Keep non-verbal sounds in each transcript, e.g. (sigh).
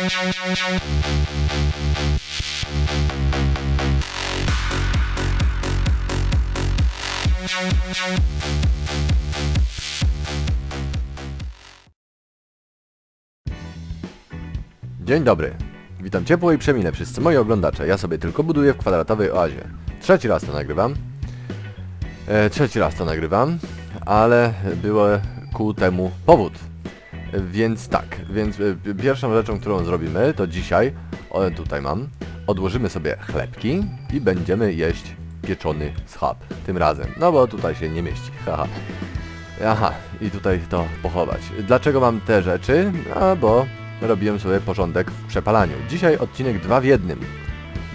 Dzień dobry. Witam ciepło i przemile wszyscy moi oglądacze. Ja sobie tylko buduję w kwadratowej oazie. Trzeci raz to nagrywam. E, trzeci raz to nagrywam, ale było ku temu powód. Więc tak, więc e, p- pierwszą rzeczą, którą zrobimy, to dzisiaj, o, tutaj mam, odłożymy sobie chlebki i będziemy jeść pieczony schab. Tym razem, no bo tutaj się nie mieści, (laughs) haha. Aha, i tutaj to pochować. Dlaczego mam te rzeczy? A bo robiłem sobie porządek w przepalaniu. Dzisiaj odcinek dwa w jednym.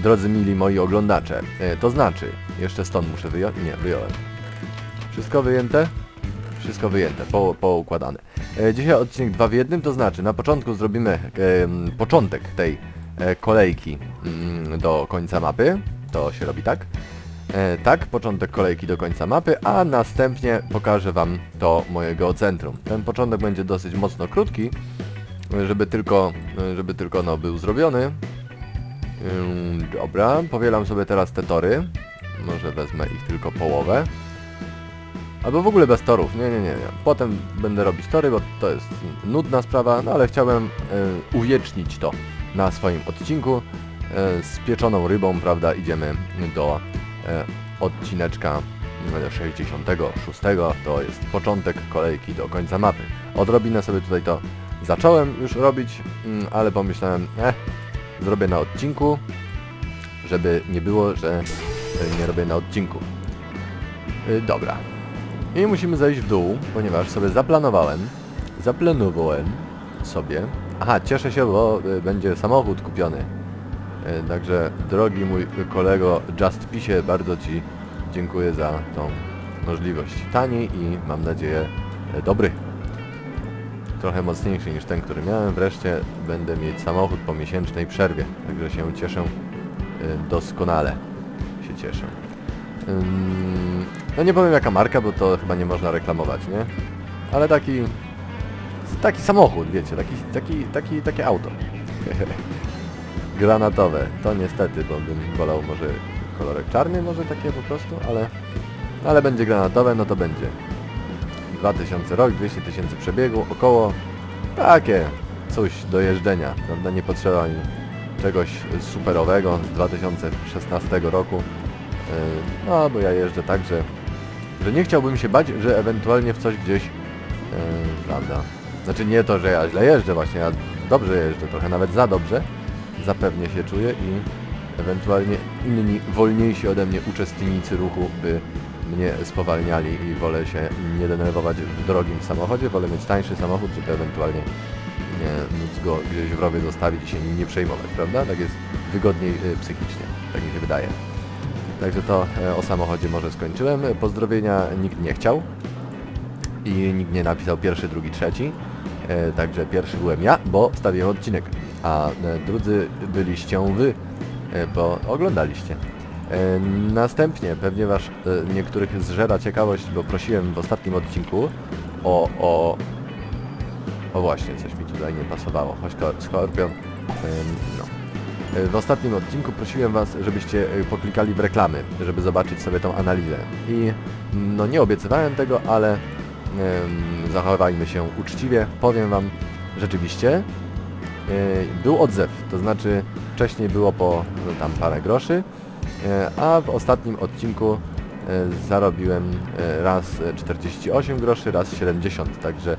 Drodzy mili moi oglądacze, e, to znaczy, jeszcze stąd muszę wyjąć? Nie, wyjąłem. Wszystko wyjęte? Wszystko wyjęte, po, poukładane. E, dzisiaj odcinek dwa w jednym, to znaczy na początku zrobimy e, początek tej e, kolejki mm, do końca mapy. To się robi tak. E, tak, początek kolejki do końca mapy, a następnie pokażę Wam to moje geocentrum. Ten początek będzie dosyć mocno krótki, żeby tylko, żeby tylko no, był zrobiony. Dobra, powielam sobie teraz te tory. Może wezmę ich tylko połowę. Albo w ogóle bez torów, nie, nie, nie, nie. Potem będę robić tory, bo to jest nudna sprawa, no ale chciałem e, uwiecznić to na swoim odcinku. E, z pieczoną rybą, prawda, idziemy do e, odcineczka numer 66. To jest początek kolejki do końca mapy. Odrobinę sobie tutaj to zacząłem już robić, mm, ale pomyślałem, eh, zrobię na odcinku, żeby nie było, że e, nie robię na odcinku. Y, Dobra. I musimy zejść w dół, ponieważ sobie zaplanowałem, zaplanowałem sobie, aha, cieszę się, bo y, będzie samochód kupiony. Y, Także drogi mój kolego Just Pisie, bardzo Ci dziękuję za tą możliwość. Tani i mam nadzieję y, dobry. Trochę mocniejszy niż ten, który miałem. Wreszcie będę mieć samochód po miesięcznej przerwie. Także się cieszę y, doskonale. Się cieszę. No nie powiem jaka marka, bo to chyba nie można reklamować, nie? Ale taki... Taki samochód, wiecie, taki, taki, taki, takie auto. (laughs) Granatowe. To niestety, bo bym wolał może kolorek czarny, może takie po prostu, ale... Ale będzie granatowe, no to będzie. 2000 rok, 200 tysięcy przebiegu, około takie coś do jeżdżenia, prawda? Nie potrzeba mi czegoś superowego z 2016 roku. Yy, No, bo ja jeżdżę tak, że, że nie chciałbym się bać, że ewentualnie w coś gdzieś, prawda? Znaczy nie to, że ja źle jeżdżę, właśnie ja dobrze jeżdżę, trochę nawet za dobrze, zapewnie się czuję i ewentualnie inni wolniejsi ode mnie uczestnicy ruchu by mnie spowalniali i wolę się nie denerwować w drogim samochodzie, wolę mieć tańszy samochód, żeby ewentualnie nie móc go gdzieś w rowie zostawić i się nim nie przejmować, prawda? Tak jest wygodniej y, psychicznie, tak mi się wydaje. Także to e, o samochodzie może skończyłem. Pozdrowienia nikt nie chciał i nikt nie napisał pierwszy, drugi, trzeci. E, Także pierwszy byłem ja, bo wstawiłem odcinek, a e, drudzy byliście wy, bo oglądaliście. Następnie pewnie was e, niektórych zżera ciekawość, bo prosiłem w ostatnim odcinku o, o, o właśnie, coś mi tutaj nie pasowało. Skor- Skorpion. No. W ostatnim odcinku prosiłem Was, żebyście e, poklikali w reklamy, żeby zobaczyć sobie tą analizę. I mm, no nie obiecywałem tego, ale zachowajmy się uczciwie. Powiem Wam, rzeczywiście e, był odzew, to znaczy wcześniej było po no, tam parę groszy, e, a w ostatnim odcinku e, zarobiłem e, raz e, 48 groszy, raz 70, także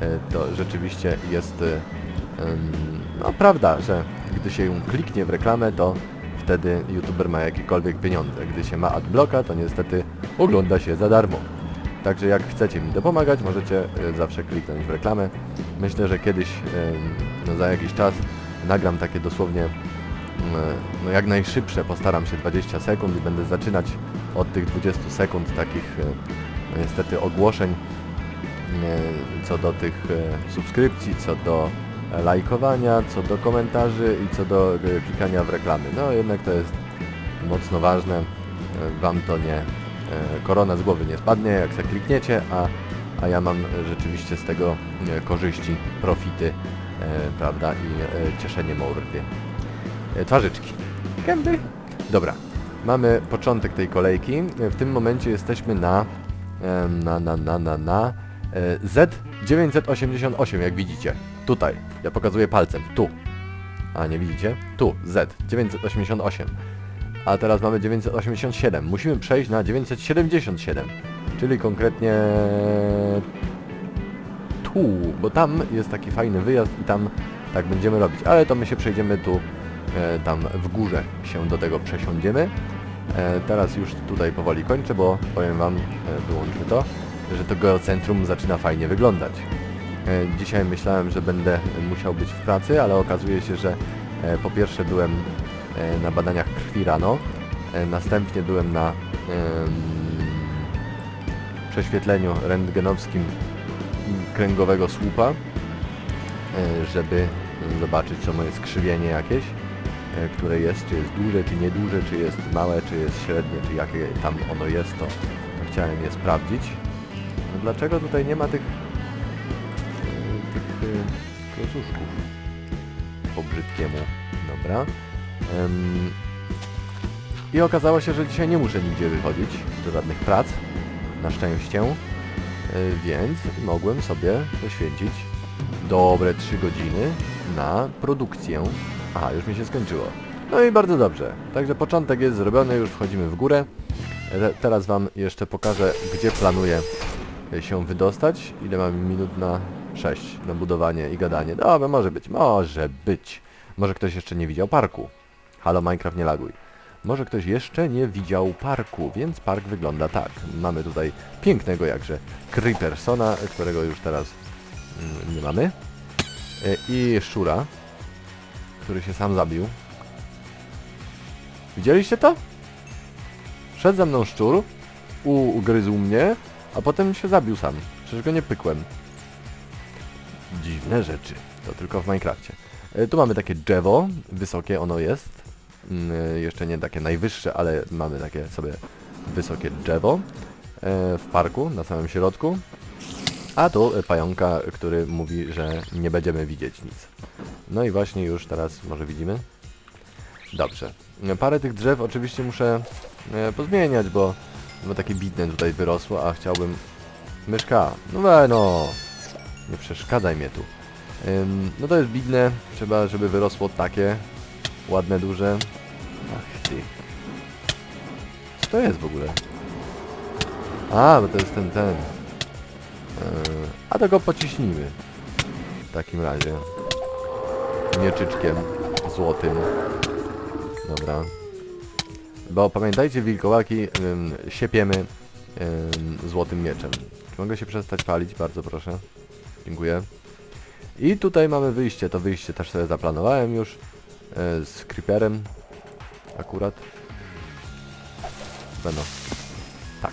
e, to rzeczywiście jest em, no prawda, że gdy się ją kliknie w reklamę, to wtedy youtuber ma jakiekolwiek pieniądze. Gdy się ma adblocka, to niestety ogląda się za darmo. Także jak chcecie mi dopomagać, możecie e, zawsze kliknąć w reklamę. Myślę, że kiedyś, no za jakiś czas, nagram takie dosłownie mm, no jak najszybsze, postaram się 20 sekund i będę zaczynać od tych 20 sekund takich e, no niestety ogłoszeń e, co do tych e, subskrypcji, co do e, lajkowania, co do komentarzy i co do e, klikania w reklamy. No jednak to jest mocno ważne. E, Wam to nie e, korona z głowy nie spadnie, jak se klikniecie, a, a ja mam rzeczywiście z tego korzyści, profity prawda, i cieszenie mordy. Twarzyczki. Gęby. Dobra, mamy początek tej kolejki. W tym momencie jesteśmy na na, na, na, na, na e, Z988, jak widzicie. Tutaj. Ja pokazuję palcem. Tu. A, nie widzicie? Tu. Z988. A teraz mamy 987. Musimy przejść na 977. Czyli konkretnie tu, bo tam jest taki fajny wyjazd i tam tak będziemy robić. Ale to my się przejdziemy tu, e, tam w górze się do tego przesiądziemy. E, teraz już tutaj powoli kończę, bo powiem Wam, e, wyłączmy to, że to geocentrum zaczyna fajnie wyglądać. E, dzisiaj myślałem, że będę musiał być w pracy, ale okazuje się, że e, po pierwsze byłem e, na badaniach krwi rano, następnie byłem na prześwietleniu rentgenowskim kręgowego słupa, żeby zobaczyć co moje skrzywienie jakieś, które jest, czy jest duże, czy nieduże, czy jest małe, czy jest średnie, czy jakie tam ono jest, to, to chciałem je sprawdzić. No dlaczego tutaj nie ma tych, klocuszków po brzydkiemu? Dobra. I okazało się, że dzisiaj nie muszę nigdzie wychodzić do żadnych prac, na szczęście. Y, więc mogłem sobie poświęcić dobre 3 godziny na produkcję. Aha, już mi się skończyło. No i bardzo dobrze. Także początek jest zrobiony, już wchodzimy w górę. Te- teraz Wam jeszcze pokażę, gdzie planuję się wydostać. Ile mam minut na 6 na budowanie i gadanie. Dobra, może być, może być. Może ktoś jeszcze nie widział parku. Halo Minecraft, nie laguj. Może ktoś jeszcze nie widział parku, więc park wygląda tak. Mamy tutaj pięknego jakże Creepersona, którego już teraz mm, nie mamy. E, I szczura, który się sam zabił. Widzieliście to? Szedł za mną szczur, ugryzł mnie, a potem się zabił sam. Przecież go nie pykłem. Dziwne rzeczy. To tylko w Minecrafcie. E, Tu mamy takie drzewo, wysokie ono jest. Mm, e, Jeszcze nie takie najwyższe, ale mamy takie sobie wysokie drzewo e, w parku, na samym środku. A tu pająka, który mówi, że nie będziemy widzieć nic. No i właśnie już teraz może widzimy. Dobrze. Parę tych drzew oczywiście muszę pozmieniać, bo, bo takie bidne tutaj wyrosło, a chciałbym... Myszka, no we no! Nie przeszkadzaj mnie tu. Ym, no to jest bidne, trzeba, żeby wyrosło takie ładne, duże. Ach ty. Co to jest w ogóle? A, bo to jest ten, ten. Yy, a to go pociśnijmy. W takim razie. Mieczyczkiem złotym. Dobra. Bo pamiętajcie, wilkołaki ym, siepiemy ym, złotym mieczem. Czy mogę się przestać palić? Bardzo proszę. Dziękuję. I tutaj mamy wyjście. To wyjście też sobie zaplanowałem już. E, z creeperem. Akurat. Będą. Tak.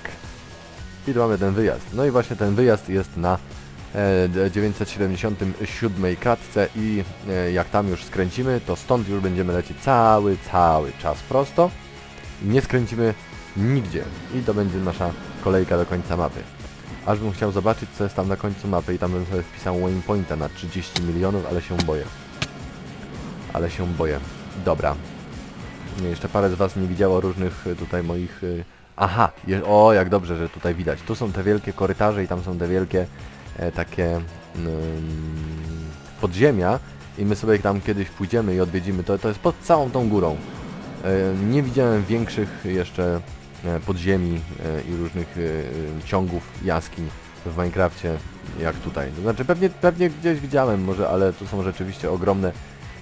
I tu mamy ten wyjazd. No i właśnie ten wyjazd jest na e, 977 kratce i e, jak tam już skręcimy, to stąd już będziemy lecieć cały, cały czas prosto. Nie skręcimy nigdzie. I to będzie nasza kolejka do końca mapy. Aż bym chciał zobaczyć, co jest tam na końcu mapy i tam bym sobie wpisał waypointa na 30 milionów, ale się boję. Ale się boję. Dobra. Nie, Jeszcze parę z Was nie widziało różnych y, tutaj moich... y, Aha! O, jak dobrze, że tutaj widać. Tu są te wielkie korytarze i tam są te wielkie e, takie mm, podziemia i my sobie tam kiedyś pójdziemy i odwiedzimy. To, to jest pod całą tą górą. E, nie widziałem większych jeszcze e, podziemi e, i różnych e, e, ciągów, jaskiń w Minecrafcie jak tutaj. To znaczy pewnie, pewnie gdzieś widziałem może, ale tu są rzeczywiście ogromne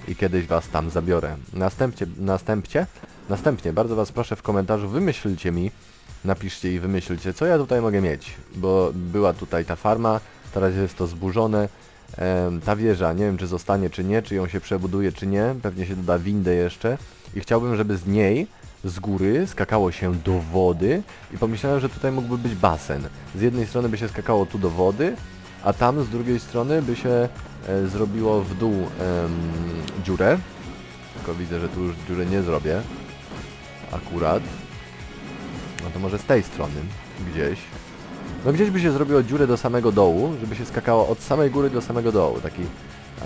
i kiedyś Was tam zabiorę. Następcie, następcie, następnie bardzo Was proszę w komentarzu wymyślcie mi, napiszcie i wymyślcie co ja tutaj mogę mieć, bo była tutaj ta farma, teraz jest to zburzone, ta wieża, nie wiem czy zostanie czy nie, czy ją się przebuduje czy nie, pewnie się doda windę jeszcze i chciałbym, żeby z niej, z góry, skakało się do wody i pomyślałem, że tutaj mógłby być basen. Z jednej strony by się skakało tu do wody, a tam z drugiej strony by się e, zrobiło w dół em, dziurę, tylko widzę, że tu już dziurę nie zrobię, akurat. No to może z tej strony, gdzieś. No gdzieś by się zrobiło dziurę do samego dołu, żeby się skakało od samej góry do samego dołu. Taki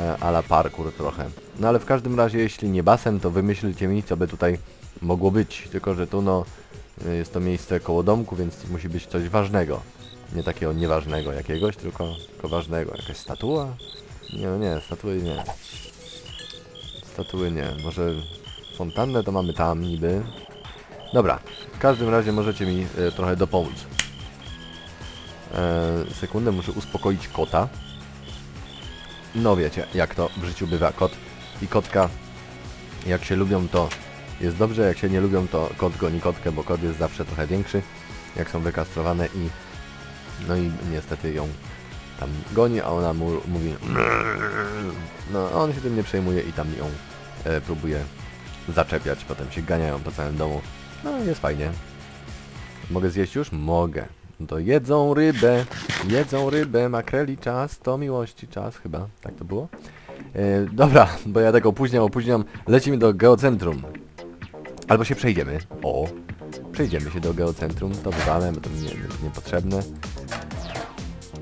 e, ala parkour trochę. No ale w każdym razie, jeśli nie basen, to wymyślcie mi, co by tutaj mogło być. Tylko, że tu no, y, jest to miejsce koło domku, więc musi być coś ważnego. Nie takiego nieważnego jakiegoś, tylko, tylko ważnego. Jakaś statua? Nie, no nie, statuły nie. Statuły nie. Może fontannę to mamy tam niby. Dobra, w każdym razie możecie mi e, trochę dopomóc. E, sekundę, muszę uspokoić kota. No wiecie, jak to w życiu bywa. Kot i kotka, jak się lubią, to jest dobrze, jak się nie lubią, to kot goni kotkę, bo kot jest zawsze trochę większy, jak są wykastrowane i no i niestety ją tam goni, a ona mu mówi no on się tym nie przejmuje i tam ją e, próbuje zaczepiać, potem się ganiają po całym domu. No jest fajnie. Mogę zjeść już? Mogę. No to jedzą rybę, jedzą rybę, makreli czas, to miłości czas chyba, tak to było? E, dobra, bo ja tak opóźniam, opóźniam, lecimy do geocentrum. Albo się przejdziemy. O, przejdziemy się do geocentrum, to wywalę, bo to mi nie, niepotrzebne.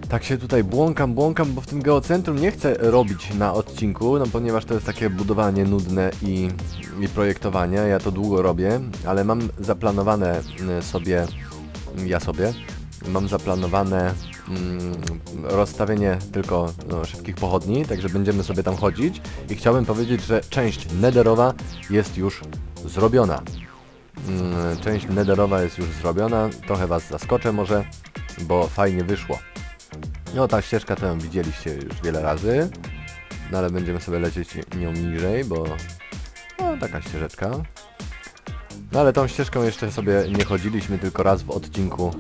Tak się tutaj błąkam, błąkam, bo w tym geocentrum nie chcę robić na odcinku, no ponieważ to jest takie budowanie nudne i, i projektowanie, ja to długo robię, ale mam zaplanowane y, sobie, ja sobie, mam zaplanowane mm, rozstawienie tylko no, szybkich pochodni, także będziemy sobie tam chodzić i chciałbym powiedzieć, że część nederowa jest już zrobiona. Mm, Część nederowa jest już zrobiona, trochę Was zaskoczę może, bo fajnie wyszło. No ta ścieżka ją widzieliście już wiele razy, no ale będziemy sobie lecieć nią niżej, bo no taka ścieżeczka. No ale tą ścieżką jeszcze sobie nie chodziliśmy, tylko raz w odcinku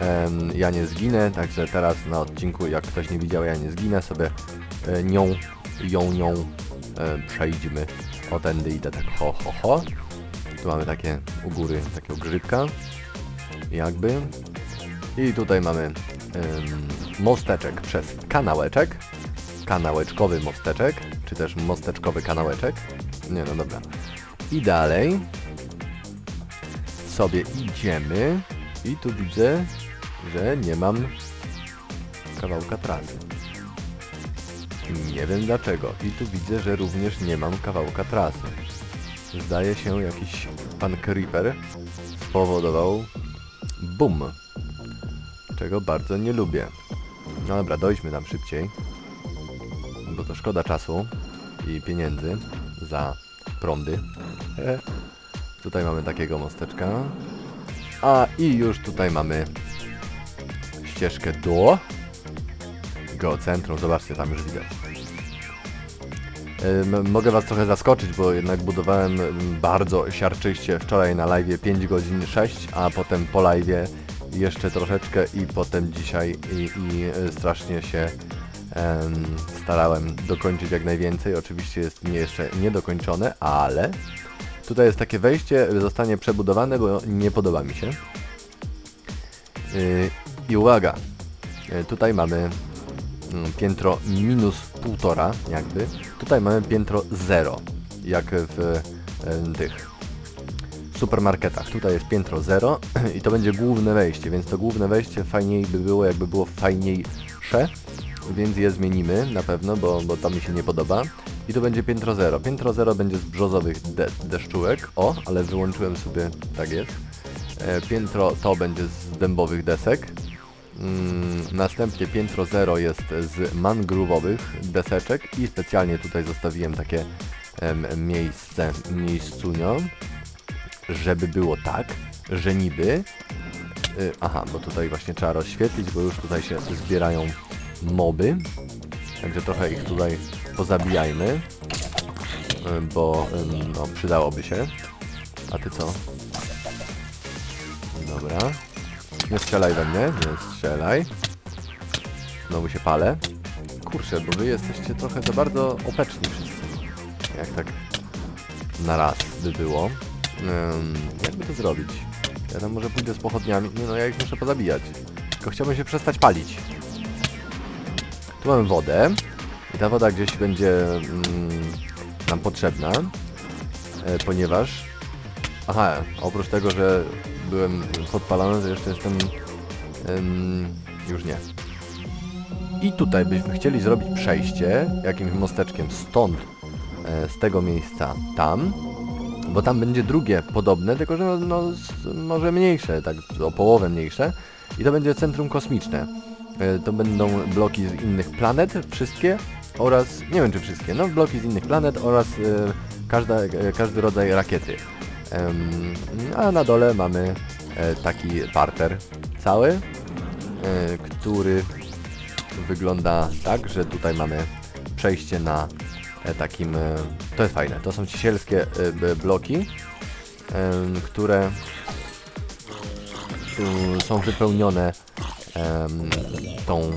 em, Ja nie zginę, także teraz na odcinku, jak ktoś nie widział Ja nie zginę, sobie e, nią, ją, nią e, przejdźmy o tędy idę tak ho, ho, ho. Tu mamy takie u góry takiego grzybka, jakby. I tutaj mamy em, mosteczek przez kanałeczek, kanałeczkowy mosteczek, czy też mosteczkowy kanałeczek. Nie no dobra. I dalej sobie idziemy i tu widzę, że nie mam kawałka trasy. Nie wiem dlaczego. I tu widzę, że również nie mam kawałka trasy. Zdaje się jakiś pan Creeper spowodował boom. Czego bardzo nie lubię. No dobra, dojdźmy tam szybciej. Bo to szkoda czasu i pieniędzy za prądy. Tutaj mamy takiego mosteczka. A i już tutaj mamy ścieżkę do geocentrum. Zobaczcie, tam już widać. Mogę Was trochę zaskoczyć, bo jednak budowałem bardzo siarczyście wczoraj na live 5 godzin 6, a potem po live jeszcze troszeczkę i potem dzisiaj i, i y, strasznie się em, starałem dokończyć jak najwięcej. Oczywiście jest nie jeszcze niedokończone, ale tutaj jest takie wejście, zostanie przebudowane, bo nie podoba mi się. Yy, I uwaga, yy, tutaj mamy mm, piętro minus półtora, jakby. Tutaj mamy piętro zero, jak w em, tych supermarketach. Tutaj jest piętro zero (clears throat) i to będzie główne wejście, więc to główne wejście fajniej by było, jakby było fajniejsze, więc je zmienimy na pewno, bo, bo to mi się nie podoba. I tu będzie piętro zero. Piętro zero będzie z brzozowych de deszczułek. O, ale wyłączyłem sobie, tak jest. E, piętro to będzie z dębowych desek. Mm, następnie piętro 0 jest z mangrowowych deseczek i specjalnie tutaj zostawiłem takie em, miejsce, miejscunio, żeby było tak, że niby... Y, aha, bo tutaj właśnie trzeba rozświetlić, bo już tutaj się zbierają moby. Także trochę ich tutaj pozabijajmy, bo no, przydałoby się. A ty co? Dobra. Nie strzelaj we mnie, nie strzelaj. Znowu się palę. Kurczę, bo wy jesteście trochę za bardzo opeczni wszyscy. Jak tak na raz by było. Ym, jak by to zrobić? Ja tam może pójdę z pochodniami. Nie no, ja ich muszę pozabijać. Tylko chciałbym się przestać palić. Tu mamy wodę. I ta woda gdzieś będzie mm, nam potrzebna. E, ponieważ... Aha, oprócz tego, że byłem podpalony, to jeszcze jestem... Ym, już nie. I tutaj byśmy chcieli zrobić przejście jakimś mosteczkiem stąd, e, z tego miejsca tam, bo tam będzie drugie podobne, tylko że no, no może mniejsze, tak o połowę mniejsze i to będzie centrum kosmiczne. E, To będą bloki z innych planet, wszystkie oraz, nie wiem czy wszystkie, no bloki z innych planet oraz e, każda, e, każdy rodzaj rakiety. A na dole mamy e, taki parter cały, który wygląda tak, że tutaj mamy przejście na takim, to jest fajne, to są cisielskie e, b- bloki, które są wypełnione tą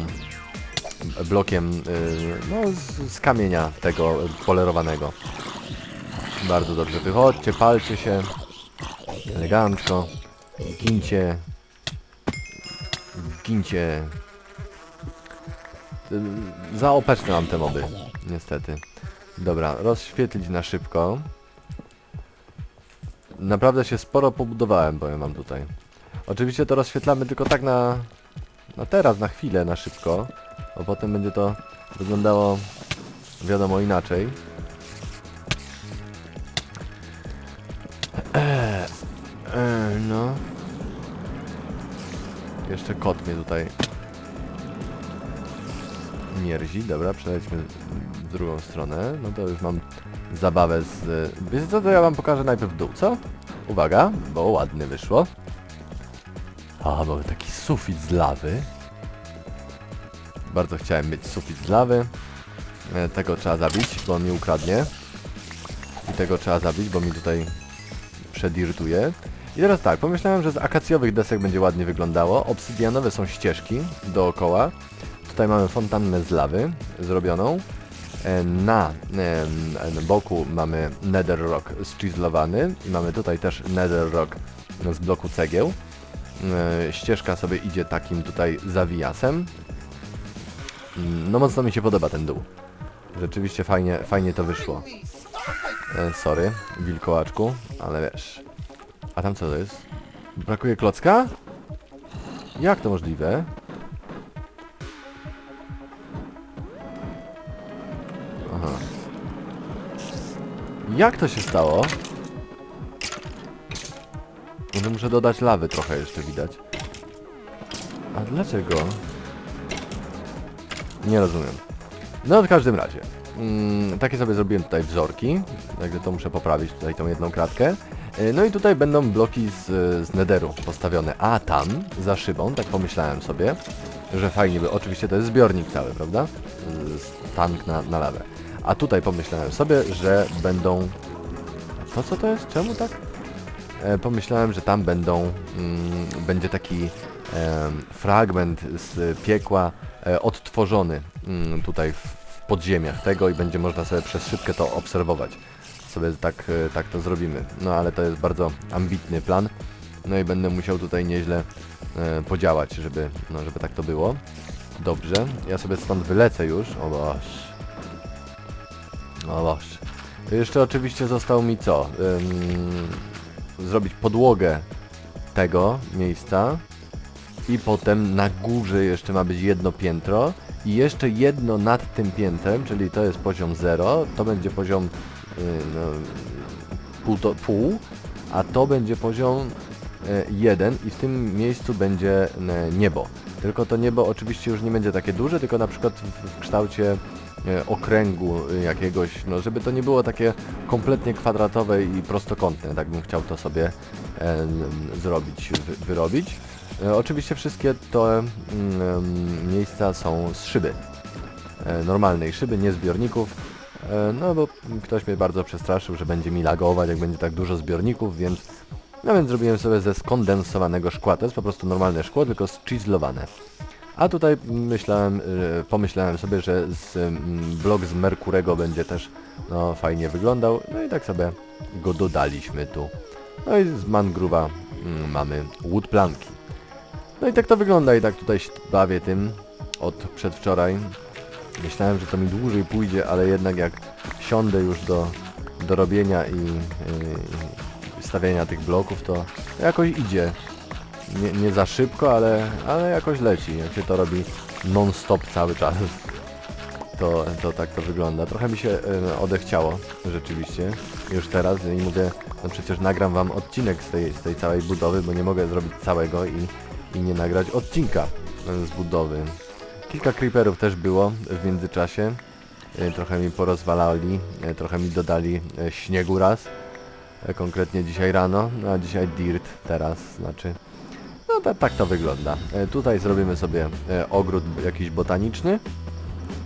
blokiem y, no, z, kamienia tego polerowanego. Bardzo dobrze. Wychodźcie, palcie się. Elegancko. Gincie. Gincie. Y, Zaopeczne mam te moby. Niestety. Dobra, rozświetlić na szybko. Naprawdę się sporo pobudowałem, powiem wam tutaj. Oczywiście to rozświetlamy tylko tak na, na teraz, na chwilę, na szybko, bo potem będzie to wyglądało wiadomo inaczej. Eee, (clears throat) no. Jeszcze kot mnie tutaj mierzi. Dobra, przejdźmy w drugą stronę. No to już mam zabawę z... Wiecie co, to ja wam pokażę najpierw dół, co? Uwaga, bo ładnie wyszło. A, mamy taki sufit z lawy. Bardzo chciałem mieć sufit z lawy. E, Tego trzeba zabić, bo on mi ukradnie. I tego trzeba zabić, bo mi tutaj przedirytuje. I teraz tak, pomyślałem, że z akacjowych desek będzie ładnie wyglądało. Obsydianowe są ścieżki dookoła. Tutaj mamy fontannę z lawy zrobioną. E, Na em, em, boku mamy nether rock zchiselowany i mamy tutaj też nether rock z bloku cegieł. E, ścieżka sobie idzie takim tutaj zawijasem. No mocno mi się podoba ten dół. Rzeczywiście fajnie, fajnie to wyszło. E, sorry, wilkołaczku, ale wiesz. A tam co to jest? Brakuje klocka? Jak to możliwe? Aha. Jak to się stało? Może muszę dodać lawy trochę jeszcze widać. A dlaczego? Nie rozumiem. No w każdym razie. Mm, takie sobie zrobiłem tutaj wzorki. Także to muszę poprawić tutaj tą jedną kratkę. E, No i tutaj będą bloki z, z nederu postawione. A tam, za szybą, tak pomyślałem sobie, że fajnie by... Oczywiście to jest zbiornik cały, prawda? Tank na, na lawę. A tutaj pomyślałem sobie, że będą... To co to jest? Czemu tak? e, pomyślałem, że tam będą, mm, będzie taki fragment z piekła e, odtworzony mm, tutaj w, podziemiach tego i będzie można sobie przez szybkę to obserwować. Sobie tak, e, tak to zrobimy. No ale to jest bardzo ambitny plan. No i będę musiał tutaj nieźle e, podziałać, żeby, no, żeby tak to było. Dobrze, ja sobie stąd wylecę już. O Boże. O Boże. Jeszcze oczywiście został mi co? Ym, zrobić podłogę tego miejsca i potem na górze jeszcze ma być jedno piętro i jeszcze jedno nad tym piętrem, czyli to jest poziom 0, to będzie poziom yy, no, pół, to, pół, a to będzie poziom 1 i w tym miejscu będzie e, niebo. Tylko to niebo oczywiście już nie będzie takie duże, tylko na przykład w, kształcie e, okręgu jakiegoś, no żeby to nie było takie kompletnie kwadratowe i prostokątne, tak bym chciał to sobie zrobić, wy, wyrobić. E, oczywiście wszystkie te mm, miejsca są z szyby, e, normalnej szyby, nie zbiorników, e, no bo ktoś mnie bardzo przestraszył, że będzie mi lagować, jak będzie tak dużo zbiorników, więc no więc zrobiłem sobie ze skondensowanego szkła, to jest po prostu normalne szkło, tylko zchiselowane. A tutaj myślałem, pomyślałem sobie, że z, mm, blok z Merkurego będzie też no, fajnie wyglądał. No i tak sobie go dodaliśmy tu. No i z mangruwa mm, mamy wood planki. No i tak to wygląda i tak tutaj się bawię tym od przedwczoraj. Myślałem, że to mi dłużej pójdzie, ale jednak jak siądę już do, do robienia i yy, stawiania tych bloków, to jakoś idzie. Nie, nie za szybko, ale, ale jakoś leci. Jak się to robi non-stop cały czas. To, to tak to wygląda. Trochę mi się e, odechciało, rzeczywiście. Już teraz i mówię, no przecież nagram wam odcinek z tej, z tej całej budowy, bo nie mogę zrobić całego i, i nie nagrać odcinka z budowy. Kilka creeperów też było w międzyczasie. E, Trochę mi porozwalali, e, trochę mi dodali e, śniegu raz. Konkretnie dzisiaj rano, no a dzisiaj dirt teraz, znaczy no ta, tak to wygląda. Tutaj zrobimy sobie ogród jakiś botaniczny.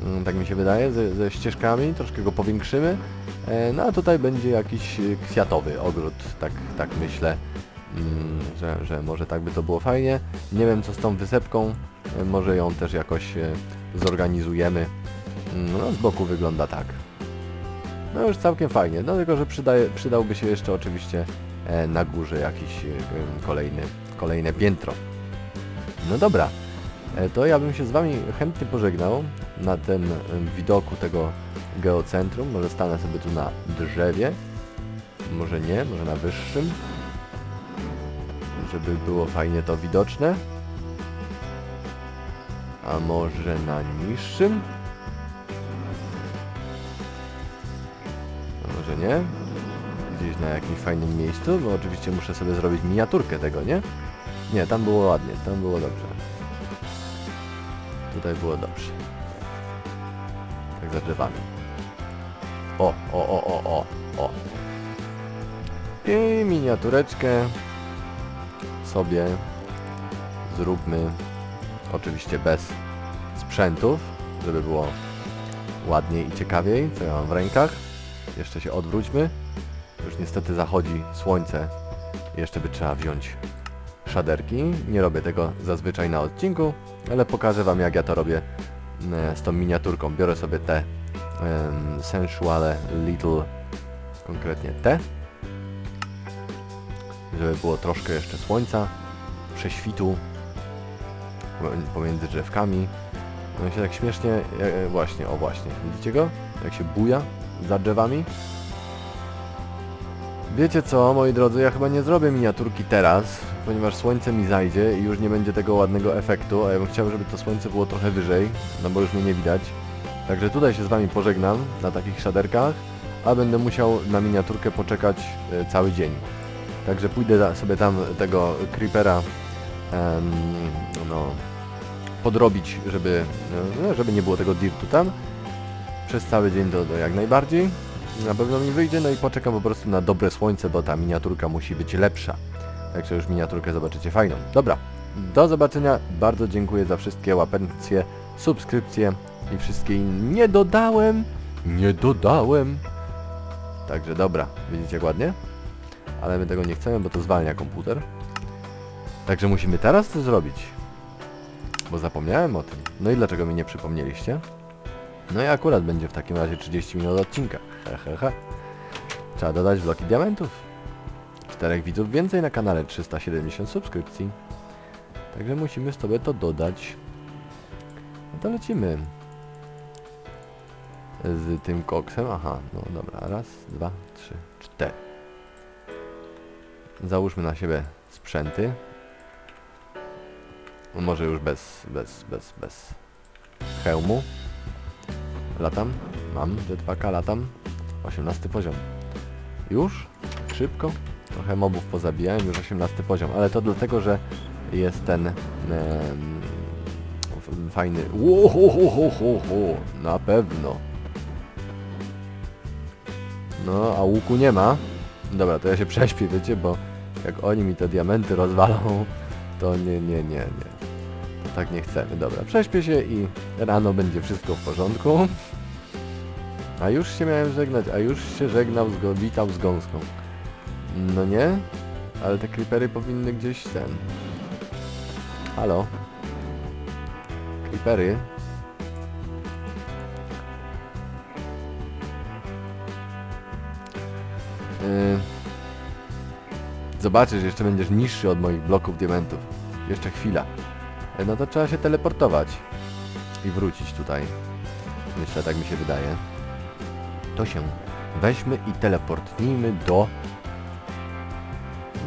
Mm, Tak mi się wydaje, ze, ze ścieżkami, troszkę go powiększymy. No a tutaj będzie jakiś kwiatowy ogród, tak, tak myślę, że, że może tak by to było fajnie. Nie wiem co z tą wysepką, e, może ją też jakoś e, zorganizujemy. Mm, No z boku wygląda tak. No już całkiem fajnie, no tylko że przydaje, przydałby się jeszcze oczywiście e, na górze jakiś kolejny, kolejne piętro. No dobra, to ja bym się z Wami chętnie pożegnał na tym widoku tego geocentrum. Może stanę sobie tu na drzewie, może nie, może na wyższym, żeby było fajnie to widoczne. A może na niższym? A może nie? Gdzieś na jakimś fajnym miejscu, bo oczywiście muszę sobie zrobić miniaturkę tego, nie? Nie, tam było ładnie, tam było dobrze. Tutaj było dobrze. Tak za drzewami. O, o, o, o, o, o. I miniatureczkę sobie zróbmy oczywiście bez sprzętów, żeby było ładniej i ciekawiej, co ja mam w rękach. Jeszcze się odwróćmy. Już niestety zachodzi słońce. Jeszcze by trzeba wziąć szaderki. Nie robię tego zazwyczaj na odcinku, ale pokażę Wam jak ja to robię e, z tą miniaturką. Biorę sobie te em, Sensuale Little, konkretnie te, żeby było troszkę jeszcze słońca, prześwitu pomi- pomiędzy drzewkami. No i się tak śmiesznie, e, e, właśnie, o właśnie, widzicie go? Jak się buja za drzewami. Wiecie co, moi drodzy, ja chyba nie zrobię miniaturki teraz, ponieważ słońce mi zajdzie i już nie będzie tego ładnego efektu, a ja bym chciał, żeby to słońce było trochę wyżej, no bo już mnie nie widać. Także tutaj się z wami pożegnam na takich szaderkach, a będę musiał na miniaturkę poczekać e, cały dzień. Także pójdę sobie tam tego creepera em, no, podrobić, żeby, no, żeby nie było tego dirtu tam. Przez cały dzień to jak najbardziej. Na pewno mi wyjdzie, no i poczekam po prostu na dobre słońce, bo ta miniaturka musi być lepsza. Także już miniaturkę zobaczycie fajną. Dobra, do zobaczenia. Bardzo dziękuję za wszystkie łapencje, subskrypcje i wszystkie inne. Nie dodałem! Nie dodałem! Także dobra, widzicie jak ładnie? Ale my tego nie chcemy, bo to zwalnia komputer. Także musimy teraz to zrobić. Bo zapomniałem o tym. No i dlaczego mi nie przypomnieliście? No i akurat będzie w takim razie 30 minut odcinka. He, he, he. Trzeba dodać bloki diamentów. Czterech widzów więcej na kanale, 370 subskrypcji. Także musimy sobie to dodać. No to lecimy. Z tym koksem. Aha, no dobra. Raz, dwa, trzy, cztery. Załóżmy na siebie sprzęty. No Może już bez, bez, bez, bez hełmu. Latam. Mam jetpacka, latam. 18 poziom. Już? Szybko? Trochę mobów pozabijałem, już 18 poziom, ale to dlatego, że jest ten em, fajny... Łohohohoho, na pewno. No, a łuku nie ma. Dobra, to ja się (laughs) prześpię, wiecie, bo jak oni mi te diamenty rozwalą, to nie, nie, nie, nie. To tak nie chcemy. Dobra, prześpię się i rano będzie wszystko w porządku. A już się miałem żegnać, a już się żegnał, z go, witał z gąską. No nie? Ale te creepery powinny gdzieś ten... Halo? Creepery? Yy... Zobaczysz, jeszcze będziesz niższy od moich bloków diamentów. Jeszcze chwila. E, No to trzeba się teleportować. I wrócić tutaj. Myślę, tak mi się wydaje. To się weźmy i teleportnijmy do...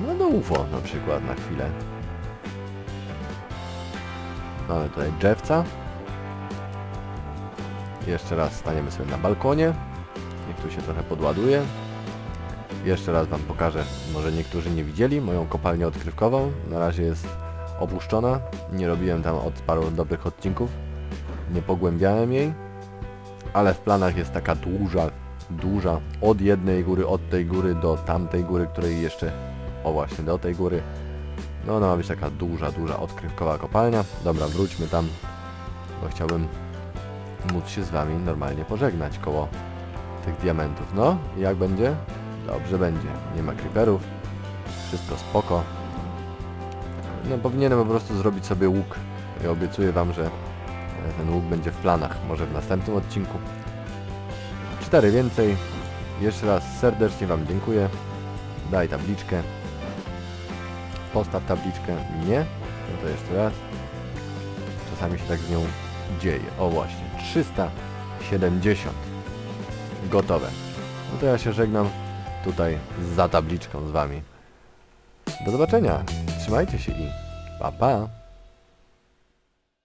No do UFO na przykład na chwilę. Mamy tutaj drzewca. Jeszcze raz staniemy sobie na balkonie. Niech tu się trochę podładuje. Jeszcze raz Wam pokażę, może niektórzy nie widzieli, moją kopalnię odkrywkową. Na razie jest opuszczona. Nie robiłem tam od paru dobrych odcinków. Nie pogłębiałem jej. Ale w planach jest taka duża, duża, od jednej góry, od tej góry do tamtej góry, której jeszcze, o właśnie, do tej góry. No ona ma być taka duża, duża odkrywkowa kopalnia. Dobra, wróćmy tam, bo chciałbym móc się z Wami normalnie pożegnać koło tych diamentów. No, jak będzie? Dobrze będzie. Nie ma creeperów. Wszystko spoko. No powinienem po prostu zrobić sobie łuk. I obiecuję Wam, że e, ten łuk będzie w planach. Może w następnym odcinku. Cztery więcej. Jeszcze raz serdecznie Wam dziękuję. Daj tabliczkę. Postaw tabliczkę. Nie? No to jeszcze raz. Czasami się tak z nią dzieje. O właśnie. 370. Gotowe. No to ja się żegnam tutaj za tabliczką z Wami. Do zobaczenia. Trzymajcie się i pa pa.